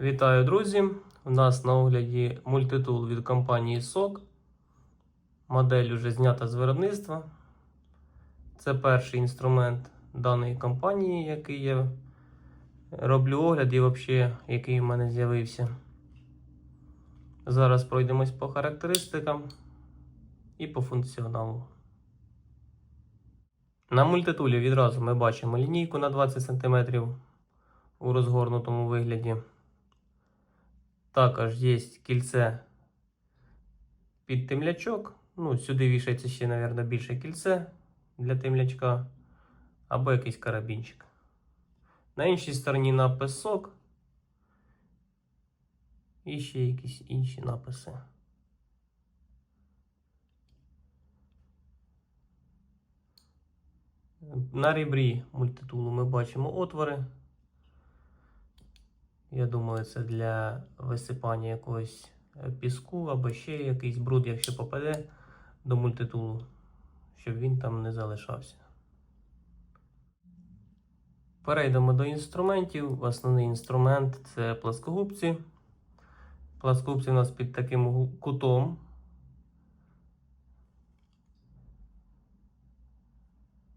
Вітаю, друзі! У нас на огляді мультитул від компанії SOC. Модель вже знята з виробництва. Це перший інструмент даної компанії, який я роблю огляд і взагалі, який в мене з'явився. Зараз пройдемось по характеристикам і по функціоналу. На мультитулі відразу ми бачимо лінійку на 20 см у розгорнутому вигляді. Також є кільце під темлячок. Ну, сюди вішається ще, мабуть, більше кільце для темлячка або якийсь карабінчик. На іншій стороні напис сок. І ще якісь інші написи. На ребрі мультитулу ми бачимо отвори. Я думаю, це для висипання якогось е, піску або ще якийсь бруд, якщо попаде до мультитулу, щоб він там не залишався. Перейдемо до інструментів. Основний інструмент це пласкогубці. Пласкогубці у нас під таким кутом.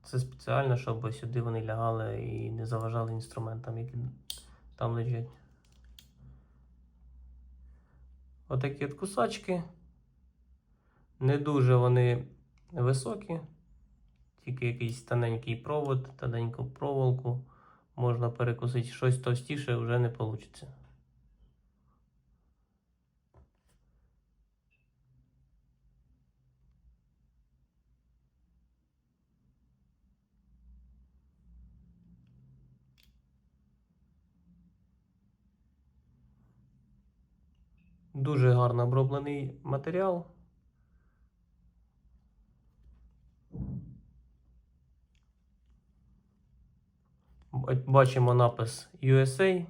Це спеціально, щоб сюди вони лягали і не заважали інструментам, які там лежать. Отакі от кусачки. Не дуже вони високі, тільки якийсь тоненький провод, тоненьку проволоку. Можна перекусити щось товстіше вже не вийде. Дуже гарно оброблений матеріал. Бачимо напис USA.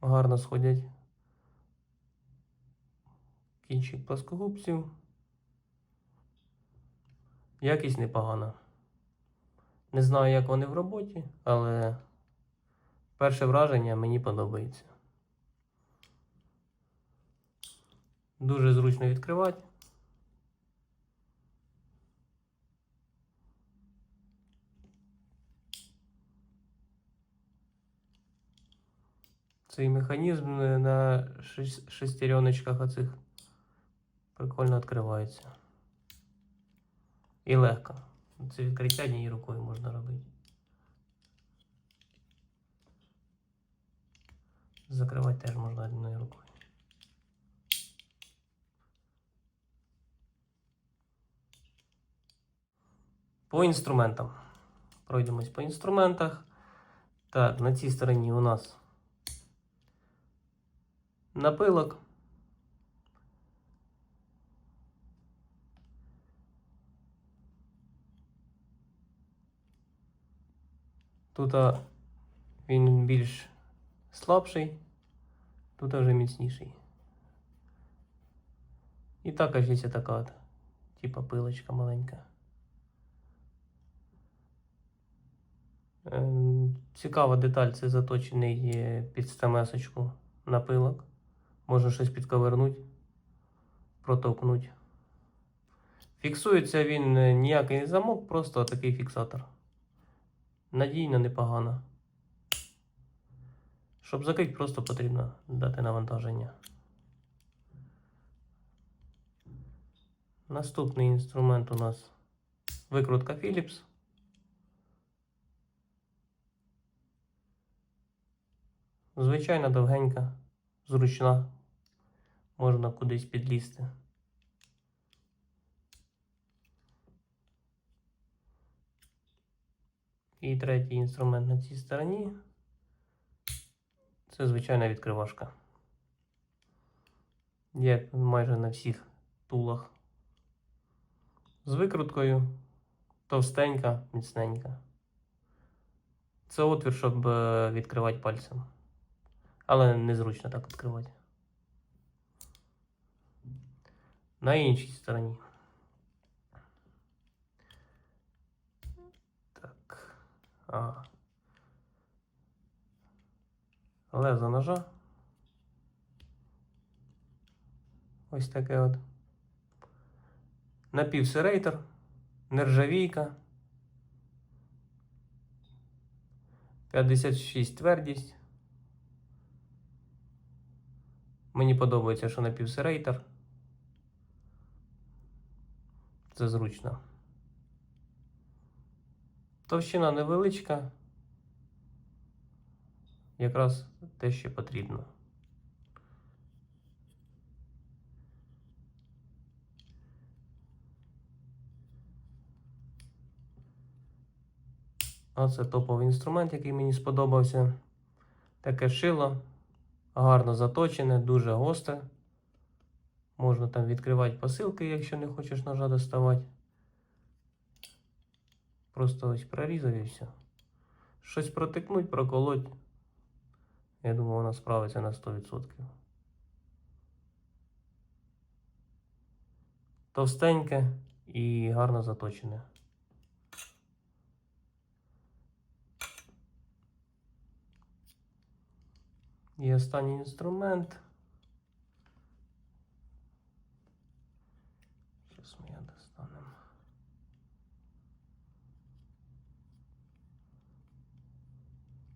Гарно сходять кінчик плоскогубців. Якість непогана. Не знаю, як вони в роботі, але перше враження мені подобається. Дуже зручно відкривати. Цей механізм на шес- шестереночках оцих прикольно відкривається. І легко. Це відкриття однією рукою можна робити. Закривати теж можна однією рукою. По інструментам. Пройдемось по інструментах. Так, на цій стороні у нас напилок. Тут він більш слабший, тут вже міцніший. І також є така типа пилочка маленька. Ем, Цікава деталь, це заточений е, під стамесочку напилок. Можна щось підковернути, протовкнути. Фіксується він е, ніякий замок, просто такий фіксатор. Надійно, непогано. Щоб закрити, просто потрібно дати навантаження. Наступний інструмент у нас викрутка Philips. Звичайно, довгенька, зручна. Можна кудись підлізти. І третій інструмент на цій стороні. Це звичайна відкривашка. Як майже на всіх тулах. З викруткою товстенька, міцненька. Це отвір, щоб е, відкривати пальцем. Але незручно так відкривати. На іншій стороні Ага. Лезо ножа. Ось таке от. Напівсерейтор, нержавійка. 56 твердість. Мені подобається, що напівсерейтор. Це зручно. Товщина невеличка. Якраз те, що потрібно. Оце топовий інструмент, який мені сподобався. Таке шило, гарно заточене, дуже гостре. Можна там відкривати посилки, якщо не хочеш ножа доставати. Просто ось прорізав і все. Щось протикнуть, проколоть. Я думаю, вона справиться на 100%. Товстеньке і гарно заточене. І останній інструмент. Зараз ми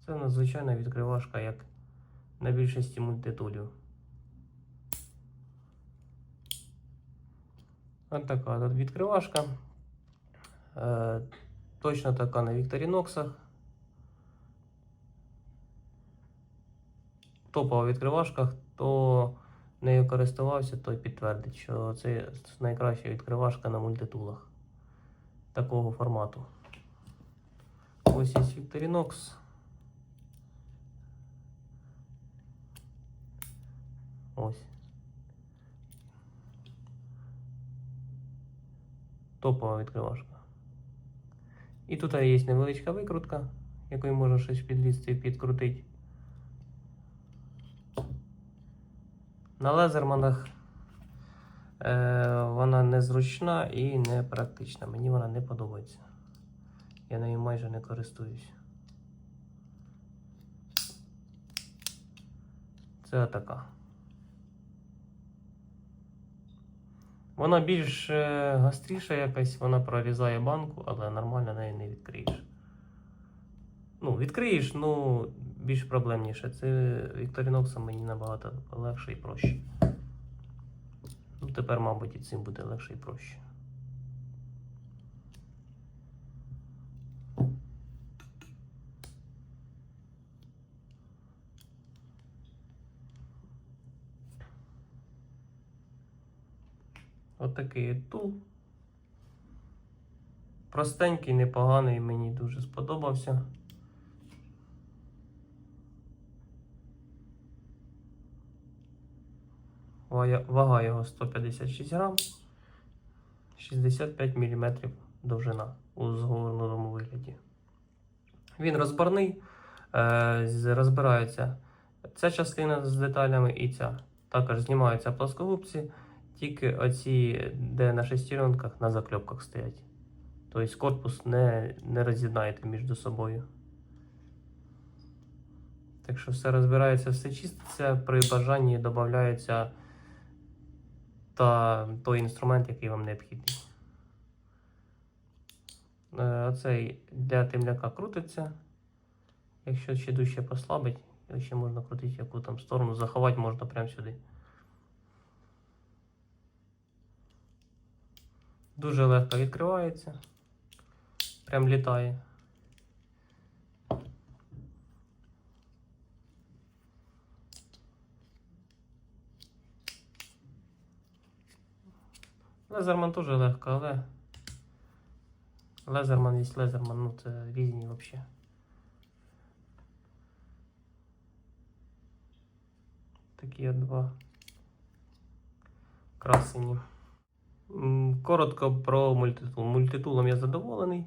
Це надзвичайна відкривашка, як на більшості мультитулів. Ось така відкривашка. Е, точно така на Вікторіноксах. Топова відкривашка, хто нею користувався, той підтвердить, що це найкраща відкривашка на мультитулах такого формату. Ось є Victorinox. Ось. Топова відкривашка. І тут є невеличка викрутка, якою можна щось підлізти і підкрутити. На лазерманах е, вона незручна і не практична. Мені вона не подобається. Я нею майже не користуюсь. Це така. Вона більш е, гостріша якась, вона прорізає банку, але нормально неї не відкриєш. Ну, відкриєш, ну більш проблемніше. Це Victorinox мені набагато легше і проще. Ну, тепер, мабуть, і цим буде легше і проще. Отакий тул. Простенький, непоганий, мені дуже сподобався. Вага- його 156 грам, 65 мм довжина у згорнутому вигляді. Він розборний, е, розбирається ця частина з деталями і ця. Також знімаються плоскогубці, тільки оці, де на шестеренках, на закльопках стоять. Тобто корпус не, не роз'єднаєте між собою. Так що все розбирається, все чиститься, при бажанні додається та той інструмент, який вам необхідний. Е, Оцей для темляка крутиться. Якщо ще дужче послабить, ще можна крутити яку там сторону, заховати можна прямо сюди. Дуже легко відкривається. Прям літає. Лезерман теж легко, але. Лезерман є лезерман, ну це різні взагалі. Такі два красені. Коротко про мультитул. Мультитулом я задоволений.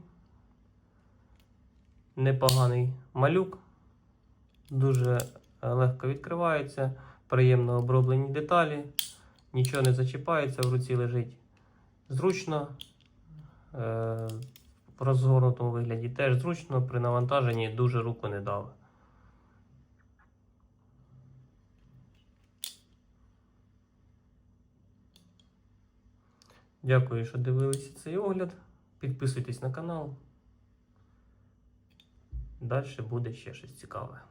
Непоганий малюк. Дуже е, легко відкривається, приємно оброблені деталі, нічого не зачіпається, в руці лежить зручно. Е, в розгорнутому вигляді. Теж зручно, при навантаженні дуже руку не дави. Дякую, що дивилися цей огляд. Підписуйтесь на канал. Далі буде ще щось цікаве.